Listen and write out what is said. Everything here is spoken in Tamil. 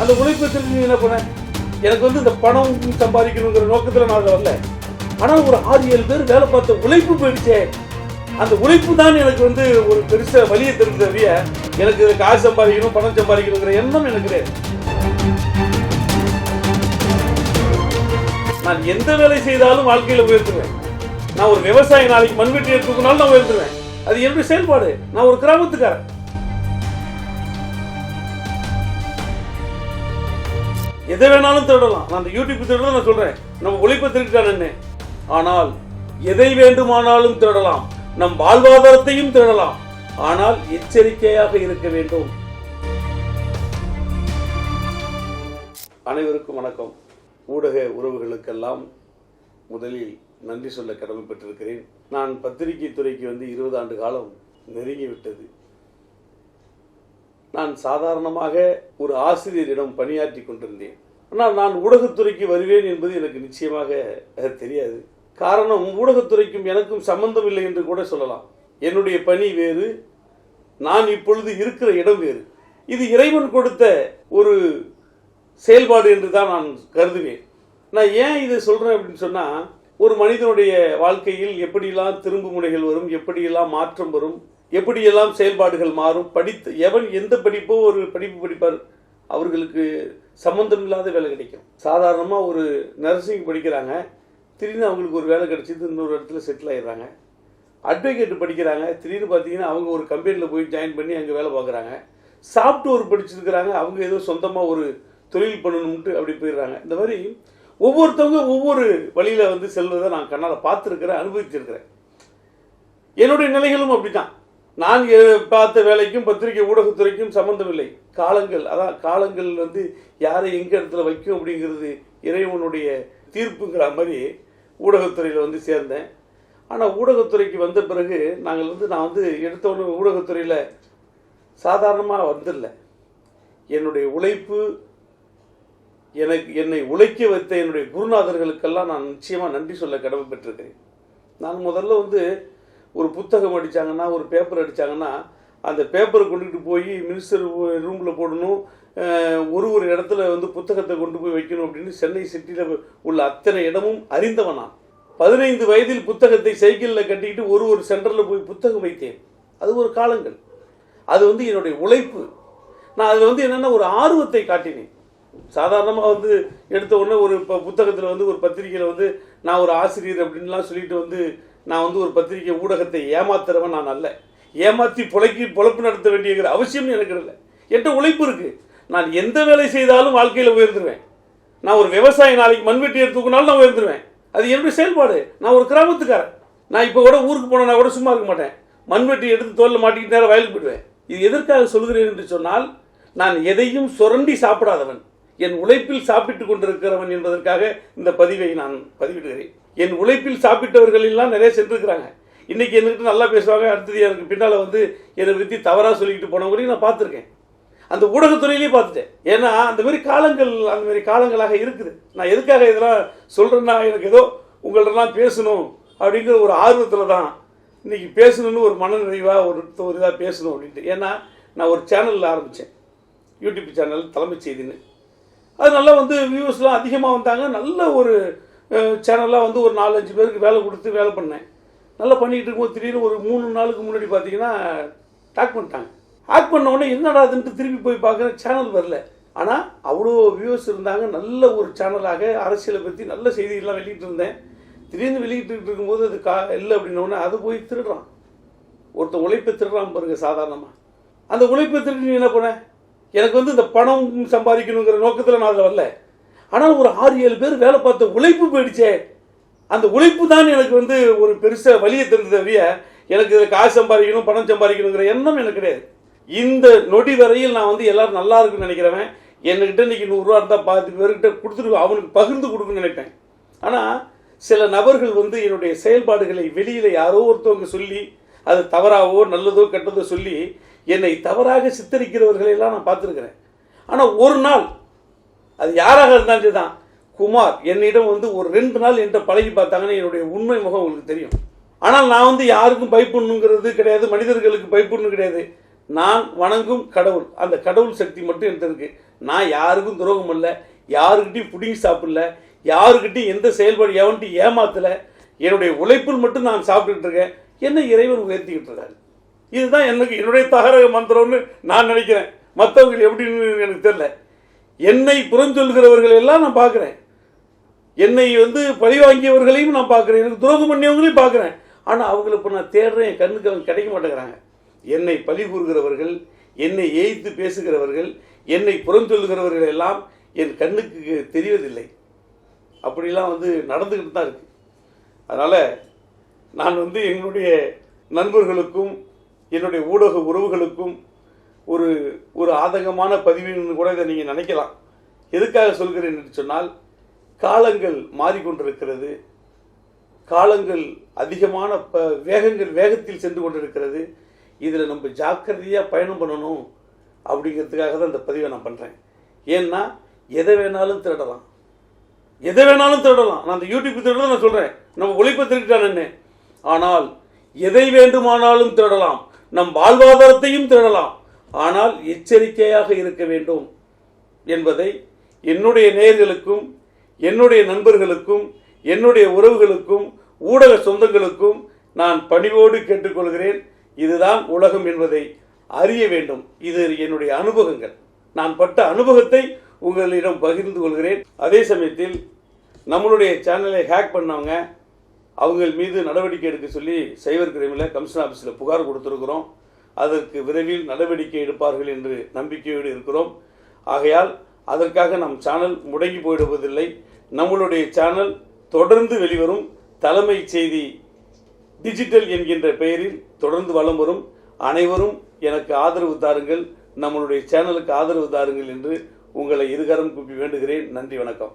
அந்த உழைப்பை திருப்பி நீ என்ன பண்ண? எனக்கு வந்து இந்த பணம் சம்பாதிக்கணுங்கிற நோக்கத்தில் நான் அதில் வரல. ஆனால் ஒரு ஆறு ஏழு பேர் வேலை பார்த்த உழைப்பு போயிடுச்சே. அந்த உழைப்பு தான் எனக்கு வந்து ஒரு பெருச வழியை தெரிஞ்சதவிய எனக்கு காசு சம்பாதிக்கணும் பணம் சம்பாதிக்கணுங்கிற எண்ணம் எனக்கு கிடையாது. நான் எந்த வேலை செய்தாலும் வாழ்க்கையில் உயர்த்துவேன். நான் ஒரு விவசாயி நாளைக்கு மண்வெட்டி எடுத்துக்கணும்னாலும் நான் உயர்த்துவேன். அது என்னுடைய செயல்பாடு. நான் ஒரு கிராமத்துக்காரன். எதை வேணாலும் திருடலாம். நான் அந்த யூடியூப் தேடலாம் நான் சொல்றேன். நம்ம உழைப்பை என்ன? ஆனால் எதை வேண்டுமானாலும் திருடலாம். நம் வாழ்வாதாரத்தையும் தேடலாம் ஆனால் எச்சரிக்கையாக இருக்க வேண்டும். அனைவருக்கும் வணக்கம். ஊடக உறவுகளுக்கெல்லாம் முதலில் நன்றி சொல்ல கடமைப்பட்டிருக்கிறேன். நான் பத்திரிகை துறைக்கு வந்து இருபது ஆண்டு காலம் நெருங்கி விட்டது நான் சாதாரணமாக ஒரு ஆசிரியரிடம் பணியாற்றி கொண்டிருந்தேன். ஆனால் நான் ஊடகத்துறைக்கு வருவேன் என்பது எனக்கு நிச்சயமாக தெரியாது. காரணம் ஊடகத்துறைக்கும் எனக்கும் சம்பந்தம் இல்லை என்று கூட சொல்லலாம். என்னுடைய பணி வேறு நான் இப்பொழுது இருக்கிற இடம் வேறு. இது இறைவன் கொடுத்த ஒரு செயல்பாடு என்று தான் நான் கருதுவேன். நான் ஏன் இதை சொல்கிறேன் அப்படின்னு சொன்னால் ஒரு மனிதனுடைய வாழ்க்கையில் எப்படியெல்லாம் திரும்பு முனைகள் வரும் எப்படியெல்லாம் மாற்றம் வரும் எப்படியெல்லாம் செயல்பாடுகள் மாறும் படித்து எவன் எந்த படிப்போ ஒரு படிப்பு படிப்பார் அவர்களுக்கு சம்பந்தம் இல்லாத வேலை கிடைக்கும். சாதாரணமாக ஒரு நர்சிங் படிக்கிறாங்க திடீர்னு அவங்களுக்கு ஒரு வேலை கிடைச்சிது இன்னொரு இடத்துல செட்டில் ஆயிடுறாங்க. அட்வொகேட் படிக்கிறாங்க திடீர்னு பார்த்தீங்கன்னா அவங்க ஒரு கம்பெனியில் போய் ஜாயின் பண்ணி அங்கே வேலை பார்க்குறாங்க. சாஃப்ட்வேர் படிச்சிருக்கிறாங்க அவங்க ஏதோ சொந்தமாக ஒரு தொழில் பண்ணணும்ட்டு அப்படி போயிடுறாங்க. இந்த மாதிரி ஒவ்வொருத்தவங்க ஒவ்வொரு வழியில் வந்து செல்வதை நான் கண்ணால் பார்த்துருக்கிறேன் அனுபவிச்சிருக்கிறேன் என்னுடைய நிலைகளும் அப்படி தான் நான் பார்த்த வேலைக்கும் பத்திரிகை ஊடகத்துறைக்கும் சம்பந்தமில்லை. காலங்கள் அதான் காலங்கள் வந்து யாரை எங்க இடத்துல வைக்கும் அப்படிங்கிறது இறைவனுடைய தீர்ப்புங்கிற மாதிரி ஊடகத்துறையில் வந்து சேர்ந்தேன். ஆனால் ஊடகத்துறைக்கு வந்த பிறகு நாங்கள் வந்து நான் வந்து எடுத்தவொடனே ஊடகத்துறையில் சாதாரணமாக வந்துடலை என்னுடைய உழைப்பு எனக்கு என்னை உழைக்க வைத்த என்னுடைய குருநாதர்களுக்கெல்லாம் நான் நிச்சயமாக நன்றி சொல்ல கடமைப்பட்டிருக்கிறேன். நான் முதல்ல வந்து ஒரு புத்தகம் அடித்தாங்கன்னா ஒரு பேப்பர் அடித்தாங்கன்னா அந்த பேப்பரை கொண்டுகிட்டு போய் மினிஸ்டர் ரூமில் போடணும். ஒரு ஒரு இடத்துல வந்து புத்தகத்தை கொண்டு போய் வைக்கணும் அப்படின்னு சென்னை சிட்டியில் உள்ள அத்தனை இடமும் அறிந்தவனா. பதினைந்து வயதில் புத்தகத்தை சைக்கிளில் கட்டிக்கிட்டு ஒரு ஒரு சென்டரில் போய் புத்தகம் வைத்தேன். அது ஒரு காலங்கள். அது வந்து என்னுடைய உழைப்பு. நான் அதில் வந்து என்னென்னா ஒரு ஆர்வத்தை காட்டினேன். சாதாரணமாக வந்து எடுத்த உடனே ஒரு இப்போ புத்தகத்தில் வந்து ஒரு பத்திரிக்கையில் வந்து நான் ஒரு ஆசிரியர் அப்படின்லாம் சொல்லிட்டு வந்து நான் வந்து ஒரு பத்திரிக்கை ஊடகத்தை ஏமாத்துறவன் நான் அல்ல. ஏமாற்றி பொழைக்கி பொழப்பு நடத்த வேண்டியங்கிற அவசியம் எனக்கு இல்லை. என்கிட்ட உழைப்பு இருக்குது நான் எந்த வேலை செய்தாலும் வாழ்க்கையில் உயர்ந்துருவேன். நான் ஒரு விவசாயி நாளைக்கு மண்வெட்டி எடுத்துக்கினாலும் நான் உயர்ந்துருவேன். அது என்னுடைய செயல்பாடு. நான் ஒரு கிராமத்துக்காரன். நான் இப்போ கூட ஊருக்கு போனேன்னா கூட சும்மா இருக்க மாட்டேன். மண்வெட்டி எடுத்து தோலில் மாட்டிக்கிட்டு நேரம் வயலுக்கு போயிடுவேன். இது எதற்காக சொல்கிறேன் என்று சொன்னால் நான் எதையும் சுரண்டி சாப்பிடாதவன். என் உழைப்பில் சாப்பிட்டு கொண்டிருக்கிறவன் என்பதற்காக இந்த பதிவை நான் பதிவிடுகிறேன். என் உழைப்பில் சாப்பிட்டவர்கள் எல்லாம் நிறைய சென்றிருக்கிறாங்க. இன்னைக்கு என்கிட்ட நல்லா பேசுவாங்க அடுத்தது எனக்கு பின்னால் வந்து என்னை பற்றி தவறாக சொல்லிக்கிட்டு போனவங்களையும் நான் பார்த்துருக்கேன். அந்த ஊடகத்துறையிலேயே பார்த்துட்டேன். ஏன்னா அந்த மாதிரி காலங்கள் அந்த மாதிரி காலங்களாக இருக்குது. நான் எதுக்காக இதெல்லாம் சொல்கிறேன்னா எனக்கு ஏதோ உங்கள்கிட்டலாம் பேசணும் அப்படிங்கிற ஒரு ஆர்வத்தில் தான் இன்னைக்கு பேசணும்னு ஒரு மனநிறைவாக ஒரு ஒரு இதாக பேசணும் அப்படின்ட்டு. ஏன்னா நான் ஒரு சேனலில் ஆரம்பித்தேன் யூடியூப் சேனல் தலைமைச் செய்தின்னு. அது நல்லா வந்து வியூஸ்லாம் அதிகமாக வந்தாங்க. நல்ல ஒரு சேனலாக வந்து ஒரு நாலஞ்சு பேருக்கு வேலை கொடுத்து வேலை பண்ணேன். நல்லா பண்ணிகிட்டு இருக்கும்போது திடீர்னு ஒரு மூணு நாளுக்கு முன்னாடி பார்த்தீங்கன்னா டாக் பண்ணிட்டாங்க. ஹேக் பண்ண உடனே என்னடா அதுன்ட்டு திருப்பி போய் பார்க்குறேன் சேனல் வரல. ஆனால் அவ்வளோ வியூஸ் இருந்தாங்க. நல்ல ஒரு சேனலாக அரசியலை பற்றி நல்ல செய்திகள்லாம் வெளியிட்டு இருந்தேன். திடீர்னு வெளியிட்டு இருக்கும்போது அது கா இல்லை அப்படின்ன அதை அது போய் திருடுறான். ஒருத்தன் உழைப்பை திருடுறான் பாருங்க சாதாரணமாக அந்த உழைப்பை திருடி நீ என்ன பண்ண? எனக்கு வந்து இந்த பணம் சம்பாதிக்கணுங்கிற நோக்கத்தில் நான் அதில் வரல. ஆனால் ஒரு ஆறு ஏழு பேர் வேலை பார்த்த உழைப்பு போயிடுச்சே. அந்த உழைப்பு தான் எனக்கு வந்து ஒரு பெருசாக வழியை தந்ததவிய எனக்கு இதில் காசு சம்பாதிக்கணும் பணம் சம்பாதிக்கணுங்கிற எண்ணம் எனக்கு கிடையாது. இந்த நொடி வரையில் நான் வந்து எல்லாரும் நல்லா இருக்குன்னு நினைக்கிறவன் என்கிட்ட இன்னைக்கு நூறுரூவா இருந்தால் பார்த்து பேர்கிட்ட கொடுத்துட்டு அவனுக்கு பகிர்ந்து கொடுக்குன்னு நினைப்பேன். ஆனால் சில நபர்கள் வந்து என்னுடைய செயல்பாடுகளை வெளியில் யாரோ ஒருத்தவங்க சொல்லி அது தவறாவோ நல்லதோ கெட்டதோ சொல்லி என்னை தவறாக சித்தரிக்கிறவர்களையெல்லாம் நான் பார்த்துருக்குறேன். ஆனால் ஒரு நாள் அது யாராக இருந்தாலும் தான் குமார் என்னிடம் வந்து ஒரு ரெண்டு நாள் என்கிட்ட பழகி பார்த்தாங்கன்னா என்னுடைய உண்மை முகம் உங்களுக்கு தெரியும். ஆனால் நான் வந்து யாருக்கும் பயப்படணுங்கிறது கிடையாது மனிதர்களுக்கு பயப்படணும் கிடையாது. நான் வணங்கும் கடவுள் அந்த கடவுள் சக்தி மட்டும் என்கிட்ட இருக்கு. நான் யாருக்கும் துரோகம் இல்லை யாருக்கிட்டையும் புடிங்கி சாப்பிடல யாருக்கிட்டையும் எந்த செயல்பாடு எவன்ட்டையும் ஏமாத்தல என்னுடைய உழைப்பில் மட்டும் நான் சாப்பிட்டுட்டு இருக்கேன். என்ன இறைவன் உயர்த்திக்கிட்டு இருக்காரு. இதுதான் எனக்கு என்னுடைய தகரக மந்திரம்னு நான் நினைக்கிறேன். மற்றவங்க எப்படின்னு எனக்கு தெரியல. என்னை புறஞ்சொல்கிறவர்கள் எல்லாம் நான் பார்க்குறேன். என்னை வந்து பழி வாங்கியவர்களையும் நான் பார்க்குறேன். எனக்கு துரோகம் பண்ணியவங்களையும் பார்க்குறேன். ஆனால் அவங்கள இப்போ நான் தேடுறேன் என் கண்ணுக்கு அவங்க கிடைக்க மாட்டேங்கிறாங்க. என்னை பழி கூறுகிறவர்கள் என்னை ஏய்த்து பேசுகிறவர்கள் என்னை புறஞ்சொல்கிறவர்கள் எல்லாம் என் கண்ணுக்கு தெரிவதில்லை. அப்படிலாம் வந்து நடந்துக்கிட்டு தான் இருக்குது அதனால் நான் வந்து என்னுடைய நண்பர்களுக்கும் என்னுடைய ஊடக உறவுகளுக்கும் ஒரு ஒரு ஆதங்கமான பதிவுன்னு கூட இதை நீங்கள் நினைக்கலாம். எதுக்காக சொல்கிறேன் என்று சொன்னால் காலங்கள் மாறிக்கொண்டிருக்கிறது. காலங்கள் அதிகமான ப வேகங்கள் வேகத்தில் சென்று கொண்டிருக்கிறது. இதில் நம்ம ஜாக்கிரதையாக பயணம் பண்ணணும் அப்படிங்கிறதுக்காக தான் இந்த பதிவை நான் பண்ணுறேன் ஏன்னா எதை வேணாலும் திருடலாம். எதை வேணாலும் திருடலாம். நான் அந்த யூடியூப் திருட நான் சொல்கிறேன் நம்ம ஒழிப்பை திருட்டான் என்ன? ஆனால் எதை வேண்டுமானாலும் திருடலாம். நம் வாழ்வாதாரத்தையும் திருடலாம். ஆனால் எச்சரிக்கையாக இருக்க வேண்டும் என்பதை என்னுடைய நேர்களுக்கும் என்னுடைய நண்பர்களுக்கும் என்னுடைய உறவுகளுக்கும் ஊடக சொந்தங்களுக்கும் நான் பணிவோடு கேட்டுக்கொள்கிறேன். இதுதான் உலகம் என்பதை அறிய வேண்டும். இது என்னுடைய அனுபவங்கள். நான் பட்ட அனுபவத்தை உங்களிடம் பகிர்ந்து கொள்கிறேன். அதே சமயத்தில் நம்மளுடைய சேனலை ஹேக் பண்ணவங்க அவங்க மீது நடவடிக்கை எடுக்க சொல்லி சைபர் கிரைமில் கமிஷன் ஆஃபீஸில் புகார் கொடுத்துருக்குறோம். அதற்கு விரைவில் நடவடிக்கை எடுப்பார்கள் என்று நம்பிக்கையோடு இருக்கிறோம். ஆகையால் அதற்காக நம் சேனல் முடங்கி போயிடுவதில்லை. நம்மளுடைய சேனல் தொடர்ந்து வெளிவரும். தலைமை செய்தி டிஜிட்டல் என்கின்ற பெயரில் தொடர்ந்து வளம் வரும் அனைவரும் எனக்கு ஆதரவு தாருங்கள். நம்மளுடைய சேனலுக்கு ஆதரவு தாருங்கள் என்று உங்களை இருகரம் கூப்பி வேண்டுகிறேன். நன்றி வணக்கம்.